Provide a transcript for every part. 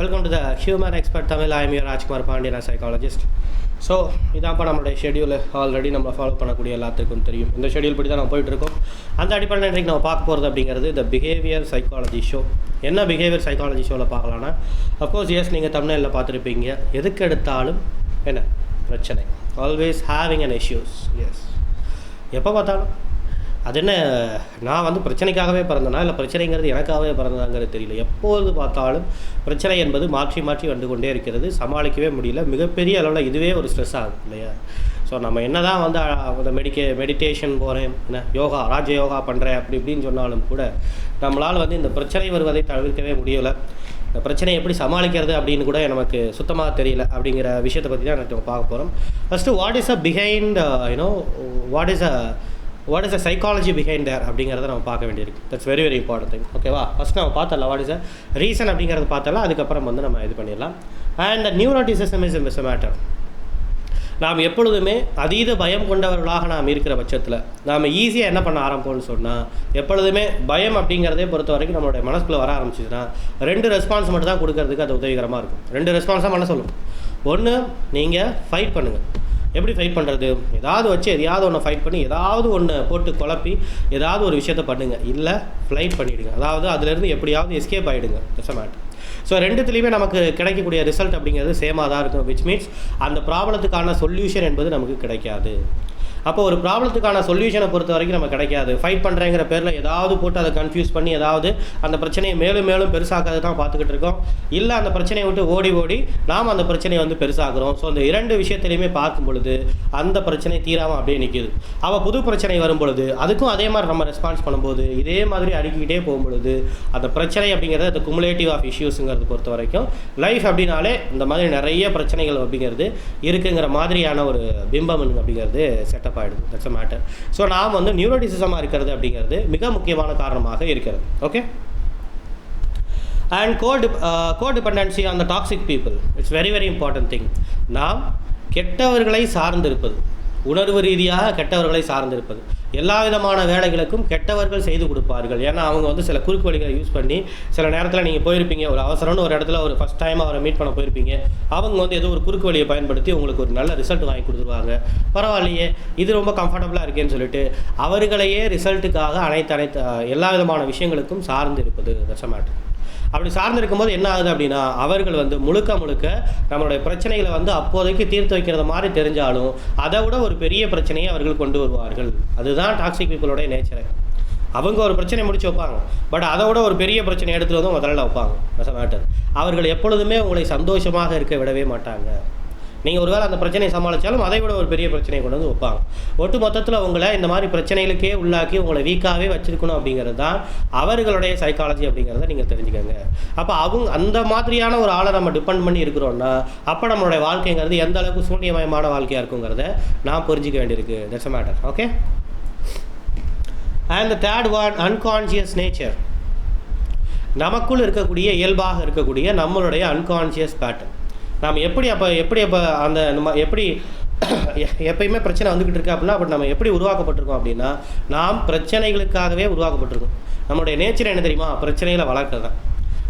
Welcome to the human expert Tamil I'm your Rajkumar Pandian psychologist so இதான்ப்பா நம்மளுடைய schedule already நம்ம follow பண்ணக்கூடிய எல்லாத்துக்கும் தெரியும். இந்த ஷெடியூல் படி தான் நம்ம போயிட்டுருக்கோம் அந்த அடிப்படையில் இன்றைக்கு நம்ம பார்க்க போகிறது அப்படிங்கிறது இந்த பிஹேவியர் சைக்காலஜி ஷோ என்ன பிஹேவியர் சைக்காலஜி ஷோவில் பார்க்கலான்னா அஃப்கோர்ஸ் எஸ் நீங்கள் தமிழில் பார்த்துருப்பீங்க. எதுக்கு எடுத்தாலும் என்ன? பிரச்சனை. Always having an issues yes எப்போ பார்த்தாலும் அது என்ன நான் வந்து பிரச்சனைக்காகவே பிறந்தனா இல்லை பிரச்சனைங்கிறது எனக்காகவே பிறந்ததாங்கிறது தெரியல. எப்போது பார்த்தாலும் பிரச்சனை என்பது மாற்றி மாற்றி வந்து கொண்டே இருக்கிறது. சமாளிக்கவே முடியல. மிகப்பெரிய அளவில் இதுவே ஒரு ஸ்ட்ரெஸ் ஆகும் இல்லையா? ஸோ நம்ம என்ன தான் வந்து அந்த மெடிக்கே மெடிடேஷன் போகிறேன் என்ன யோகா ராஜ யோகா பண்ணுறேன் அப்படி இப்படின்னு சொன்னாலும் கூட நம்மளால் வந்து இந்த பிரச்சனை வருவதை தவிர்க்கவே முடியலை. இந்த பிரச்சனையை எப்படி சமாளிக்கிறது அப்படின்னு கூட நமக்கு சுத்தமாக தெரியல அப்படிங்கிற விஷயத்தை பற்றி தான் நம்ம பார்க்க போகிறோம் first what is a behind you know what is a what is a psychology behind there அப்படிங்கிறத நம்ம பார்க்க வேண்டியிருக்கு. That's very very important thing ஓகேவா ஃபஸ்ட் நம்ம பார்த்தல வாட் இஸ் அ ரீசன் அப்படிங்கிறத பார்த்தல அதுக்கப்புறம் வந்து நம்ம இது பண்ணிடலாம். And neuroticism is is matter நாம் எப்பொழுதுமே அதீத பயம் கொண்டவர்களாக நாம் இருக்கிற பட்சத்தில் நாம் ஈஸியாக என்ன பண்ண ஆரம்பிப்போம்னு சொன்னால் எப்பொழுதுமே பயம் அப்படிங்கிறதே பொறுத்த வரைக்கும் நம்மளுடைய மனசுக்குள்ளே வர ஆரம்பிச்சிதுன்னா ரெண்டு ரெஸ்பான்ஸ் மட்டும் தான் கொடுக்கறதுக்கு அது உதவிகரமாக இருக்கும். ரெண்டு ரெஸ்பான்ஸாக மன சொல்லும். ஒன்று நீங்கள் ஃபைட் பண்ணுங்கள் எப்படி ஃபைட் பண்ணுறது ஏதாவது வச்சு எதையாவது ஒன்று ஃபைட் பண்ணி ஏதாவது ஒன்று போட்டு குழப்பி ஏதாவது ஒரு விஷயத்த பண்ணுங்கள் இல்லை ஃப்ளைட் பண்ணிவிடுங்க அதாவது அதுலேருந்து எப்படியாவது எஸ்கேப் ஆகிடுங்க தட்ஸ் மேட்டர் ஸோ ரெண்டுத்துலேயுமே நமக்கு கிடைக்கக்கூடிய ரிசல்ட் அப்படிங்கிறது சேமாக தான் இருக்கும். விச் மீன்ஸ் அந்த ப்ராப்ளத்துக்கான சொல்யூஷன் என்பது நமக்கு கிடைக்காது. அப்போ ஒரு ப்ராப்ளத்துக்கான சொல்யூஷனை பொறுத்த வரைக்கும் நம்ம கிடைக்காது. ஃபைட் பண்ணுறேங்கிற பேரில் ஏதாவது போட்டு அதை கன்ஃபியூஸ் பண்ணி ஏதாவது அந்த பிரச்சனையை மேலும் மேலும் பெருசாக்காது தான் பார்த்துக்கிட்டு இருக்கோம். இல்லை அந்த பிரச்சனையை விட்டு ஓடி ஓடி நாம் அந்த பிரச்சனையை வந்து பெருசாகிறோம் ஸோ அந்த இரண்டு விஷயத்திலையுமே பார்க்கும் பொழுது அந்த பிரச்சனை தீராமல் அப்படியே நிற்கிது அவள் புது பிரச்சனை வரும் பொழுது அதுக்கும் அதே மாதிரி நம்ம ரெஸ்பான்ஸ் பண்ணும்போது இதே மாதிரி அடுக்கிக்கிட்டே போகும் பொழுது அந்த பிரச்சனை அப்படிங்கிறது அந்த குமுலேட்டிவ் ஆஃப் இஷ்யூஸுங்கிறது பொறுத்த வரைக்கும் லைஃப் அப்படின்னாலே இந்த மாதிரி நிறைய பிரச்சனைகள் அப்படிங்கிறது இருக்குங்கிற மாதிரியான ஒரு பிம்பம் அப்படிங்கிறது செட்டப் ஆகிடுது தட்ஸ் அ மேட்டர் ஸோ நாம் வந்து நியூரோடிசிசமாக இருக்கிறது அப்படிங்கிறது மிக முக்கியமான காரணமாக இருக்கிறது. Okay and co dep co dependency on the toxic people it's very very important thing நாம் கெட்டவர்களை சார்ந்திருப்பது உணர்வு ரீதியாக கெட்டவர்களை சார்ந்திருப்பது. எல்லா விதமான வேலைகளுக்கும் கெட்டவர்கள் செய்து கொடுப்பார்கள். ஏன்னா அவங்க வந்து சில குறுக்கு வழிகளை யூஸ் பண்ணி சில நேரத்தில் நீங்கள் போயிருப்பீங்க ஒரு அவசரம்னு ஒரு இடத்துல ஒரு ஃபஸ்ட் டைம் அவரை மீட் பண்ண போயிருப்பீங்க. அவங்க வந்து ஏதோ ஒரு குறுக்கு வழியை பயன்படுத்தி உங்களுக்கு ஒரு நல்ல ரிசல்ட் வாங்கி கொடுத்துருவாங்க. பரவாயில்லையே இது ரொம்ப கம்ஃபர்டபுளாக இருக்கேன்னு சொல்லிட்டு அவர்களையே ரிசல்ட்டுக்காக அனைத்து அனைத்து எல்லா விதமான விஷயங்களுக்கும் சார்ந்து இருப்பது தட்ஸ் அப்படி சார்ந்து இருக்கும்போது என்ன ஆகுது அப்படின்னா அவர்கள் வந்து முழுக்க முழுக்க நம்மளுடைய பிரச்சனைகளை வந்து அப்போதைக்கு தீர்த்து வைக்கிறது மாதிரி தெரிஞ்சாலும் அதை விட ஒரு பெரிய பிரச்சனையை அவர்கள் கொண்டு வருவார்கள். அதுதான் டாக்ஸிக் பீப்புளோடைய நேச்சரை அவங்க ஒரு பிரச்சனை முடிச்சு வைப்பாங்க. பட் அதை விட ஒரு பெரிய பிரச்சனை எடுத்துகிட்டு வந்து முதல்ல வைப்பாங்க. மேட்டர் அவர்கள் எப்பொழுதுமே உங்களை சந்தோஷமாக இருக்க விடவே மாட்டாங்க. நீங்கள் ஒருவேளை அந்த பிரச்சனையை சமாளித்தாலும் அதை விட ஒரு பெரிய பிரச்சனையை கொண்டு வந்து வைப்பாங்க. ஒட்டு மொத்தத்தில் உங்களை இந்த மாதிரி பிரச்சனைகளுக்கே உள்ளாக்கி உங்களை வீக்காகவே வச்சுருக்கணும் அப்படிங்கிறது தான் அவர்களுடைய சைக்காலஜி அப்படிங்கிறத நீங்கள் தெரிஞ்சுக்கோங்க. அப்போ அவங்க அந்த மாதிரியான ஒரு ஆளை நம்ம டிபெண்ட் பண்ணி இருக்கிறோன்னா அப்போ நம்மளுடைய வாழ்க்கைங்கிறது எந்த அளவுக்கு சூன்யமயமான வாழ்க்கையாக இருக்குங்கிறத நான் புரிஞ்சிக்க வேண்டியிருக்கு. That's matter okay and the third one unconscious nature நமக்குள் இருக்கக்கூடிய இயல்பாக இருக்கக்கூடிய நம்மளுடைய அன்கான்ஷியஸ் பேட்டர்ன் நாம் எப்படி அப்போ எப்படி அப்போ அந்த நம்ம எப்படி எப்பயுமே பிரச்சனை வந்துக்கிட்டு இருக்கு அப்படின்னா அப்படி நம்ம எப்படி உருவாக்கப்பட்டிருக்கோம் அப்படின்னா நாம் பிரச்சனைகளுக்காகவே உருவாக்கப்பட்டிருக்கோம். நம்மளுடைய நேச்சர் என்ன தெரியுமா? பிரச்சனைகளை வளர்க்குறது தான்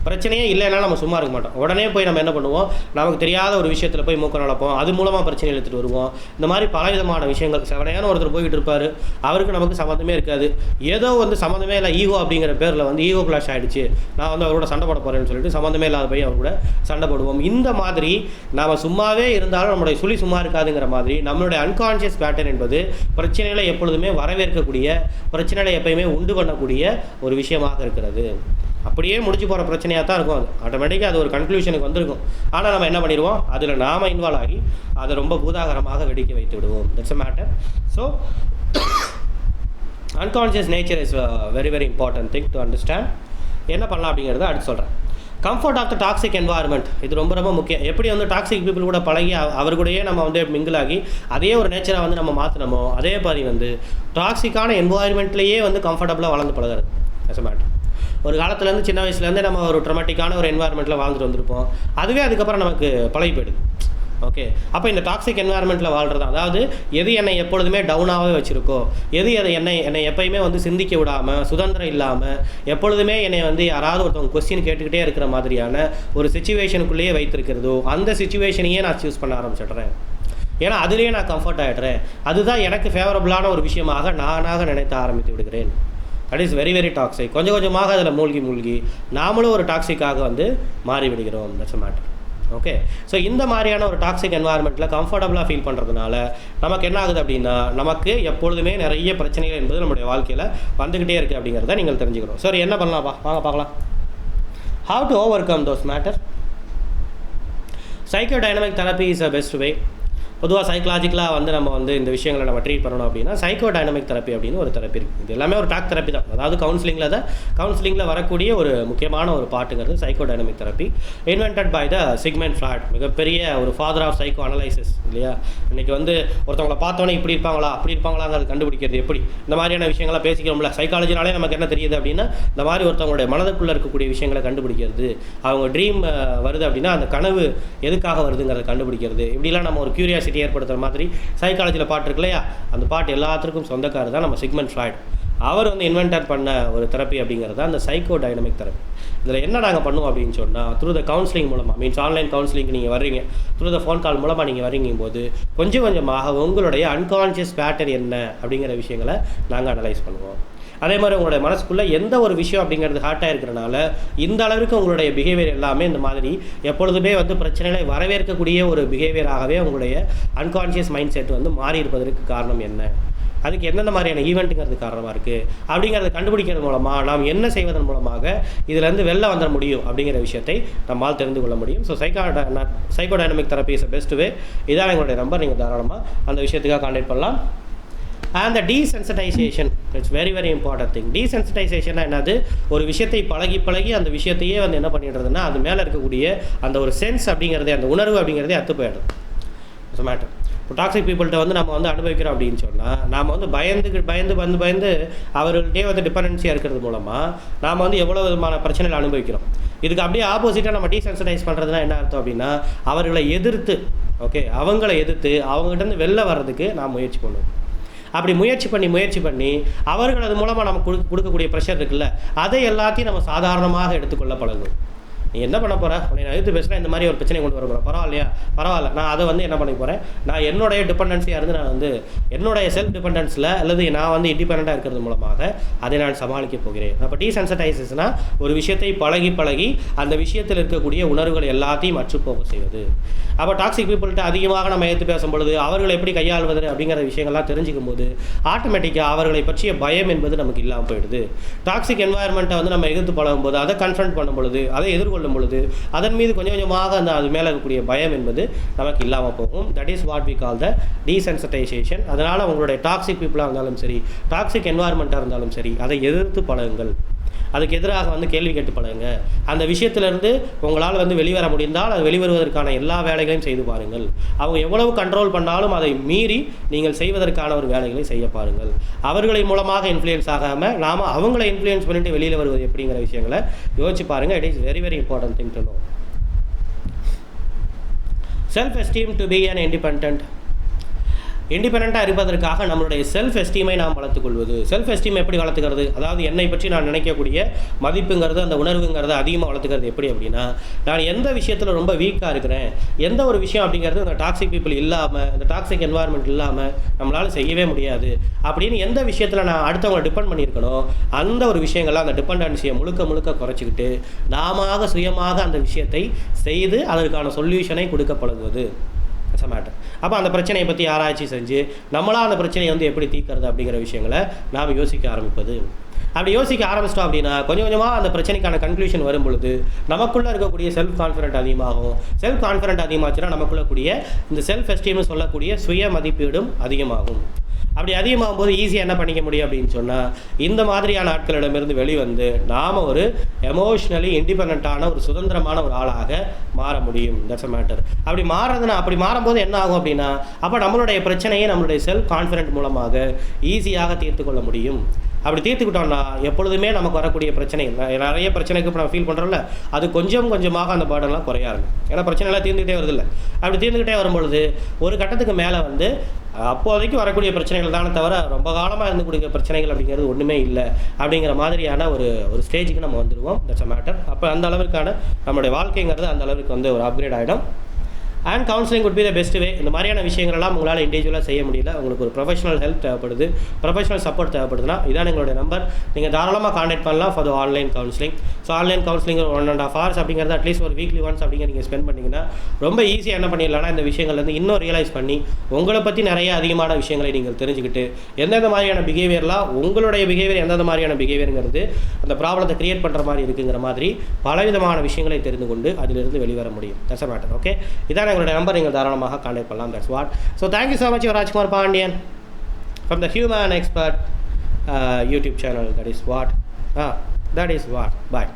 பிரச்சனையே இல்லைன்னா நம்ம சும்மா இருக்க மாட்டோம். உடனே போய் நம்ம என்ன பண்ணுவோம்? நமக்கு தெரியாத ஒரு விஷயத்தில் போய் மூக்க நடப்போம் அது மூலமாக பிரச்சனை எடுத்துகிட்டு வருவோம். இந்த மாதிரி பல விதமான விஷயங்கள். செவனையான ஒருத்தர் போய்கிட்டு இருப்பார். அவருக்கு நமக்கு சம்மந்தமே இருக்காது. ஏதோ வந்து சம்மந்தமே இல்லை ஈகோ அப்படிங்கிற பேரில் வந்து ஈகோ கிளாஷ் ஆகிடுச்சு நான் வந்து அவரோட சண்டை போட போகிறேன்னு சொல்லிட்டு சம்மந்தமே இல்லாத போய் அவர் கூட சண்டை போடுவோம். இந்த மாதிரி நாம் சும்மாவே இருந்தாலும் நம்மளுடைய சுழி சும்மா இருக்காதுங்கிற மாதிரி நம்மளுடைய அன்கான்ஷியஸ் பேட்டர்ன் என்பது பிரச்சனைகளை எப்பொழுதுமே வரவேற்கக்கூடிய பிரச்சனைகளை எப்பயுமே உண்டு பண்ணக்கூடிய ஒரு விஷயமாக இருக்கிறது. அப்படியே முடிச்சு போகிற பிரச்சனையாக தான் இருக்கும் அது. ஆட்டோமேட்டிக்காக அது ஒரு கன்க்ளூஷனுக்கு வந்திருக்கும். ஆனால் நம்ம என்ன பண்ணிடுவோம்? அதில் நாம் இன்வால்வ் ஆகி அதை ரொம்ப பூதாகரமாக வெடிக்க வைத்து விடுவோம். That's a matter so unconscious nature is very very important thing to understand என்ன பண்ணலாம் அப்படிங்கிறத அடுத்து சொல்கிறேன் comfort of the toxic environment இது ரொம்ப ரொம்ப முக்கியம். எப்படி வந்து டாக்ஸிக் பீப்புள் கூட பழகி அவர் கூடயே நம்ம வந்து மிங்கிளாகி அதே ஒரு நேச்சராக வந்து நம்ம மாற்றினோமோ அதே மாதிரி வந்து டாக்ஸிக்கான என்வாயர்மெண்ட்லேயே வந்து கம்ஃபர்டபுளாக வளர்ந்து பழகிறது. அஸ் அ மேட்டர் ஒரு காலத்துலேருந்து சின்ன வயசுலேருந்து நம்ம ஒரு ட்ரமாட்டிக்கான ஒரு என்வாயர்மெண்ட்டில் வாழ்ந்துட்டு வந்திருப்போம். அதுவே அதுக்கப்புறம் நமக்கு பழகி போயிடுது. ஓகே அப்போ இந்த டாக்ஸிக் என்வாயர்மெண்ட்டில் வாழ்கிறது அதாவது எது என்னை எப்பொழுதுமே டவுனாகவே வச்சுருக்கோ எது அதை என்னை என்னை எப்பயுமே வந்து சிந்திக்க விடாமல் சுதந்திரம் இல்லாமல் எப்பொழுதுமே என்னை வந்து யாராவது ஒருத்தவங்க கொஸ்டின் கேட்டுக்கிட்டே இருக்கிற மாதிரியான ஒரு சுச்சுவேஷனுக்குள்ளேயே வைத்திருக்கிறதோ அந்த சுச்சுவேஷனையே நான் சூஸ் பண்ண ஆரம்பிச்சிடுறேன். ஏன்னா அதுலேயே நான் கம்ஃபர்ட் ஆகிடுறேன் அதுதான் எனக்கு ஃபேவரபுளான ஒரு விஷயமாக நானாக நினைத்த ஆரம்பித்து விடுகிறேன். That is very very toxic கொஞ்சம் கொஞ்சமாக அதில் மூழ்கி மூழ்கி நாமளும் ஒரு டாக்ஸிக்காக வந்து மாறிவிடுகிறோம். தட்ஸ் மேட்டர் ஓகே ஸோ இந்த மாதிரியான ஒரு டாக்ஸிக் என்வாயர்மெண்ட்டில் கம்ஃபர்டபுளாக ஃபீல் பண்ணுறதுனால நமக்கு என்ன ஆகுது அப்படின்னா நமக்கு எப்பொழுதுமே நிறைய பிரச்சனைகள் என்பது நம்முடைய வாழ்க்கையில் வந்துக்கிட்டே இருக்குது அப்படிங்கிறத நீங்கள் தெரிஞ்சுக்கிறோம் சரி என்ன பண்ணலாம்ப்பா வாங்க பார்க்கலாம். How to overcome those matter psychodynamic therapy is a best way பொதுவாக சைக்கலாஜிக்கலாக வந்து நம்ம வந்து இந்த விஷயங்களை நம்ம ட்ரீட் பண்ணணும் அப்படின்னா சைக்கோ டைனமிக் தெரப்பி அப்படின்னு ஒரு தெரப்பி இருக்குது இது எல்லாமே ஒரு டாக் தெரப்பி தான். அதாவது கவுன்சிலிங்கில் தான் கவுன்சிலிங்கில் வரக்கூடிய ஒரு முக்கியமான ஒரு பாட்டுங்கிறது psychodynamic therapy invented by the Sigmund Freud மிகப்பெரிய ஒரு ஃபாதர் ஆஃப் சைக்கோ அனலைசிஸ் இல்லையா? இன்றைக்கி வந்து ஒருத்தவங்களை பார்த்தோன்னே இப்படி இருப்பாங்களா அப்படி இருப்பாங்களாங்கிறது கண்டுபிடிக்கிறது எப்படி? இந்த மாதிரியான விஷயங்களை பேசிக்கிறோம்ல சைக்காலஜினாலே நமக்கு என்ன தெரியுது அப்படின்னா இந்த மாதிரி ஒருத்தவங்களுடைய மனதுக்குள்ளே இருக்கக்கூடிய விஷயங்களை கண்டுபிடிக்கிறது. அவங்க ட்ரீம் வருது அப்படின்னா அந்த கனவு எதுக்காக வருதுங்கிறத கண்டுபிடிக்கிறது. இப்படிலாம் நம்ம ஒரு கியூரியாசிட்டி ஏற்படுத்துகிற மாதிரி சைக்காலஜியில் பாட்டு இருக்கு இல்லையா? அந்த பாட்டு எல்லாத்துக்கும் சொந்தக்காரர் தான் நம்ம சிக்மெண்ட் ஃப்ளாய்ட் அவர் வந்து இன்வென்டர் பண்ண ஒரு தெரப்பி அப்படிங்கிறது தான் அந்த சைக்கோ டைனமிக் தெரப்பி இதில் என்ன நாங்கள் பண்ணுவோம் அப்படின்னு சொன்னால் த்ரூ த கவுன்சிலிங் மூலமாக மீன்ஸ் ஆன்லைன் கவுன்சிலிங் நீங்கள் வர்றீங்க. த்ரூ த ஃபோன் கால் மூலமாக நீங்கள் வரீங்க போது கொஞ்சம் கொஞ்சமாக உங்களுடைய அன்கான்ஷியஸ் பேட்டர் என்ன அப்படிங்கிற விஷயங்களை நாங்கள் அனலைஸ் பண்ணுவோம். அதே மாதிரி உங்களுடைய மனசுக்குள்ளே எந்த ஒரு விஷயம் அப்படிங்கிறது ஹார்ட்டாக இருக்கிறனால இந்த அளவுக்கு உங்களுடைய பிஹேவியர் எல்லாமே இந்த மாதிரி எப்பொழுதுமே வந்து பிரச்சனைகளை வரவேற்கக்கூடிய ஒரு பிஹேவியராகவே உங்களுடைய அன்கான்ஷியஸ் மைண்ட் செட் வந்து மாறி இருப்பதற்கு காரணம் என்ன? அதுக்கு எந்தெந்த மாதிரியான ஈவெண்ட்டுங்கிறது காரணமாக இருக்குது அப்படிங்கிறத கண்டுபிடிக்கிறது மூலமாக நாம் என்ன செய்வதன் மூலமாக இதிலேருந்து வெளில வந்துட முடியும் அப்படிங்கிற விஷயத்தை நம்மால் தெரிந்து கொள்ள முடியும். So psycho psychodynamic therapy is best way இதான் எங்களுடைய நம்பர் நீங்கள் தாராளமாக அந்த விஷயத்துக்காக கான்டாக்ட் பண்ணலாம். And the desensitisation it's very very important thing டீசென்சிட்டைசேஷனாக என்னது? ஒரு விஷயத்தை பழகி பழகி அந்த விஷயத்தையே வந்து என்ன பண்ணிடுறதுன்னா அது மேலே இருக்கக்கூடிய அந்த ஒரு சென்ஸ் அப்படிங்கிறதே அந்த உணர்வு அப்படிங்கிறதே அத்து போயிடும் இட்ஸ் மேட்டர் இப்போ டாக்ஸிக் பீப்புள்கிட்ட வந்து நம்ம வந்து அனுபவிக்கிறோம் அப்படின்னு சொன்னால் நாம் வந்து பயந்து பயந்து வந்து பயந்து அவர்கள்ட்டே வந்து டிபெண்டன்சியாக இருக்கிறது மூலமாக நாம் வந்து எவ்வளோ விதமான பிரச்சனைகளை அனுபவிக்கிறோம். இதுக்கு அப்படியே ஆப்போசிட்டாக நம்ம டீசென்சிடைஸ் பண்ணுறதுனா என்ன அர்த்தம் அப்படின்னா அவர்களை எதிர்த்து ஓகே அவங்கள எதிர்த்து அவங்ககிட்ட வெளில வர்றதுக்கு நான் முயற்சி பண்ணுவோம். அப்படி முயற்சி பண்ணி முயற்சி பண்ணி அவர்கள் அது மூலமாக நமக்கு கொடுக்கக்கூடிய ப்ரெஷர் இருக்குல்ல? அதை எல்லாத்தையும் நம்ம சாதாரணமாக எடுத்துக்கொள்ள பழகும் நீ என்ன பண்ண போகிற உன்னை நான் எதிர்த்து பேசுனா இந்த மாதிரி ஒரு பிரச்சனை கொண்டு வர போகிறேன் பரவாயில்லையா? பரவாயில்ல. நான் அதை வந்து என்ன பண்ண போகிறேன் நான் என்னுடைய டிபெண்டன்சியாக இருந்து நான் வந்து என்னுடைய செல்ஃப் டிபெண்டன்ஸில் அல்லது நான் வந்து இண்டிபெண்ட்டாக இருக்கிறது மூலமாக அதை நான் சமாளிக்க போகிறேன். அப்போ டீசென்சடைசஸ்னா ஒரு விஷயத்தை பழகி பழகி அந்த விஷயத்தில் இருக்கக்கூடிய உணர்வுகள் எல்லாத்தையும் அற்றுப்போக செய்வது. அப்போ டாக்ஸிக் பீப்புள்கிட்ட அதிகமாக நம்ம எடுத்து பேசும் பொழுது அவர்களை எப்படி கையாள்வது அப்படிங்கிற விஷயங்கள்லாம் தெரிஞ்சுக்கும் போது ஆட்டோமேட்டிக்காக அவர்களை பற்றிய பயம் என்பது நமக்கு இல்லாமல் போயிடுது. டாக்ஸிக் என்வாயர்மெண்ட்டை வந்து நம்ம எதிர்த்து பழகும் போது அதை கன்ஃபரண்ட் பண்ணும் பொழுது அதை கொள்ளும் பொழுது அதன் மீது கொஞ்சம் கொஞ்சமாக அந்த அது மேலே இருக்கக்கூடிய பயம் என்பது நமக்கு இல்லாமல் போகும். That is what we call the desensitisation அதனால் உங்களுடைய டாக்ஸிக் பீப்புளாக இருந்தாலும் சரி டாக்ஸிக் என்வாயர்மெண்ட்டாக இருந்தாலும் சரி அதை எதிர்த்து பழகுங்கள். அதுக்கு எதிராக வந்து கேள்வி கேட்டு பழகுங்க அந்த விஷயத்திலேருந்து உங்களால் வந்து வெளிவர முடிந்தால் அது வெளிவருவதற்கான எல்லா வேலைகளையும் செய்து பாருங்கள். அவங்க எவ்வளவு கண்ட்ரோல் பண்ணாலும் அதை மீறி நீங்கள் செய்வதற்கான ஒரு வேலைகளை செய்ய பாருங்கள். அவர்களை மூலமாக இன்ஃப்ளூயன்ஸ் ஆகாமல் நாம் அவங்கள இன்ஃப்ளூயன்ஸ் பண்ணிட்டு வெளியில் வருவது எப்படிங்கிற விஷயங்களை யோசிச்சு பாருங்கள் it is very very important thing to know self esteem to be an independent இண்டிபெண்ட்டாக இருப்பதற்காக நம்மளுடைய செல்ஃப் எஸ்டீமை நாம் வளர்த்துக்கொள்வது. செல்ஃப் எஸ்டீம் எப்படி வளர்த்துக்கிறது? அதாவது என்னை பற்றி நான் நினைக்கக்கூடிய மதிப்புங்கிறது அந்த உணர்வுங்கிறது அதிகமாக வளர்த்துக்கிறது எப்படி அப்படின்னா நான் எந்த விஷயத்தில் ரொம்ப வீக்காக இருக்கிறேன் எந்த ஒரு விஷயம் அப்படிங்கிறது இந்த டாக்ஸிக் பீப்புள் இல்லாமல் இந்த டாக்ஸிக் என்வாயர்மெண்ட் இல்லாமல் நம்மளால் செய்யவே முடியாது அப்படின்னு எந்த விஷயத்தில் நான் அடுத்தவங்களை டிபெண்ட் பண்ணியிருக்கணும் அந்த ஒரு விஷயங்கள்லாம் அந்த டிபெண்டன்சியை முழுக்க முழுக்க குறைச்சிக்கிட்டு நாம சுயமாக அந்த விஷயத்தை செய்து அதற்கான சொல்யூஷனை கொடுக்க பழகுவது. இட்ஸ் மேட்டர் அப்போ அந்த பிரச்சனையை பற்றி ஆராய்ச்சி செஞ்சு நம்மளாக அந்த பிரச்சனையை வந்து எப்படி தீர்க்கறது அப்படிங்கிற விஷயங்களை நாம் யோசிக்க ஆரம்பிப்பது. அப்படி யோசிக்க ஆரம்பிச்சிட்டோம் அப்படின்னா கொஞ்சம் கொஞ்சமாக அந்த பிரச்சனைக்கான கன்க்ளூஷன் வரும் பொழுது நமக்குள்ளே இருக்கக்கூடிய செல்ஃப் கான்ஃபிடென்ட் அதிகமாகும். செல்ஃப் கான்ஃபிடென்ட் அதிகமாச்சுன்னா நமக்குள்ள கூடிய இந்த செல்ஃப் எஸ்டீம்னு சொல்லக்கூடிய சுய மதிப்பீடும் அதிகமாகும். அப்படி அதிகமாகும் போது ஈஸியாக என்ன பண்ணிக்க முடியும் அப்படின்னு சொன்னால் இந்த மாதிரியான ஆட்களிடமிருந்து வெளிவந்து நாம் ஒரு எமோஷ்னலி இண்டிபெண்ட்டான ஒரு சுதந்திரமான ஒரு ஆளாக மாற முடியும். தட்ஸ் அ மேட்டர் அப்படி மாறுறதுனா அப்படி மாறும்போது என்ன ஆகும் அப்படின்னா அப்போ நம்மளுடைய பிரச்சனையை நம்மளுடைய செல்ஃப் கான்ஃபிடென்ட் மூலமாக ஈஸியாக தீர்த்து கொள்ள முடியும். அப்படி தீர்த்துக்கிட்டோம்னா எப்பொழுதுமே நமக்கு வரக்கூடிய பிரச்சனை நிறைய பிரச்சனைக்கு இப்போ நம்ம ஃபீல் பண்ணுறோம்ல அது கொஞ்சம் கொஞ்சமாக அந்த பேர்டெல்லாம் குறைய இருக்கும் ஏன்னா பிரச்சனைலாம் தீர்ந்துக்கிட்டே வருதில்ல அப்படி தீர்ந்துக்கிட்டே வரும்பொழுது ஒரு கட்டத்துக்கு மேலே வந்து அப்போதைக்கு வரக்கூடிய பிரச்சனைகள் தானே தவிர ரொம்ப காலமாக இருந்துக்கூடிய பிரச்சனைகள் அப்படிங்கிறது ஒன்றுமே இல்லை. அப்படிங்கிற மாதிரியான ஒரு ஒரு ஸ்டேஜுக்கு நம்ம வந்துடுவோம் தட்ஸ் அ மேட்டர் அப்போ அந்த அளவுக்கான நம்மளுடைய வாழ்க்கைங்கிறது அந்த அளவுக்கு வந்து ஒரு அப்கிரேட் ஆகிடும் and counselling could be the best way இந்த மாதிரியான விஷயங்களெல்லாம் உங்களால் இண்டிவிஜுவலாக செய்ய முடியல. உங்களுக்கு ஒரு ப்ரொஃபஷனல் ஹெல்ப் தேவைப்படுது. ப்ரொஃபஷனல் சப்போர்ட் தேவைப்படுதுன்னா இதான் எங்களுடைய நம்பர் நீங்கள் தாராளமாக காண்டாக்ட் பண்ணலாம் for the online counselling so online counselling ஒரு ஒன் அண்ட் ஆஃப் ஹவர்ஸ் அப்படிங்கிறது அட்லீஸ்ட் ஒரு வீக்லி ஒன்ஸ் அப்படிங்கிற நீங்கள் ஸ்பெண்ட் பண்ணிங்கன்னா ரொம்ப ஈஸியாக என்ன பண்ணிடலாம்னா இந்த விஷயங்கள்லேருந்து இன்னும் ரியலைஸ் பண்ணி உங்களை பற்றி நிறைய அதிகமான விஷயங்களை நீங்கள் தெரிஞ்சுக்கிட்டு எந்தெந்த மாதிரியான பிஹேவியர்லாம் உங்களுடைய பிஹேவியர் எந்தெந்த மாதிரியான பிஹேவியருங்கிறது அந்த ப்ராப்ளத்தை கிரியேட் பண்ணுற மாதிரி இருக்குங்கிற மாதிரி பலவிதமான விஷயங்களை தெரிந்து கொண்டு அதிலிருந்து வெளிவர முடியும். தட்ஸ் மேட்டர் ஓகே இதான் எங்களுடைய நம்பர் நீங்கள் தாராளமாக கான்டாக்ட் பண்ணலாம். That's what so thank you so much Rajkumar Pandian from the human expert YouTube channel that is what ah that is what bye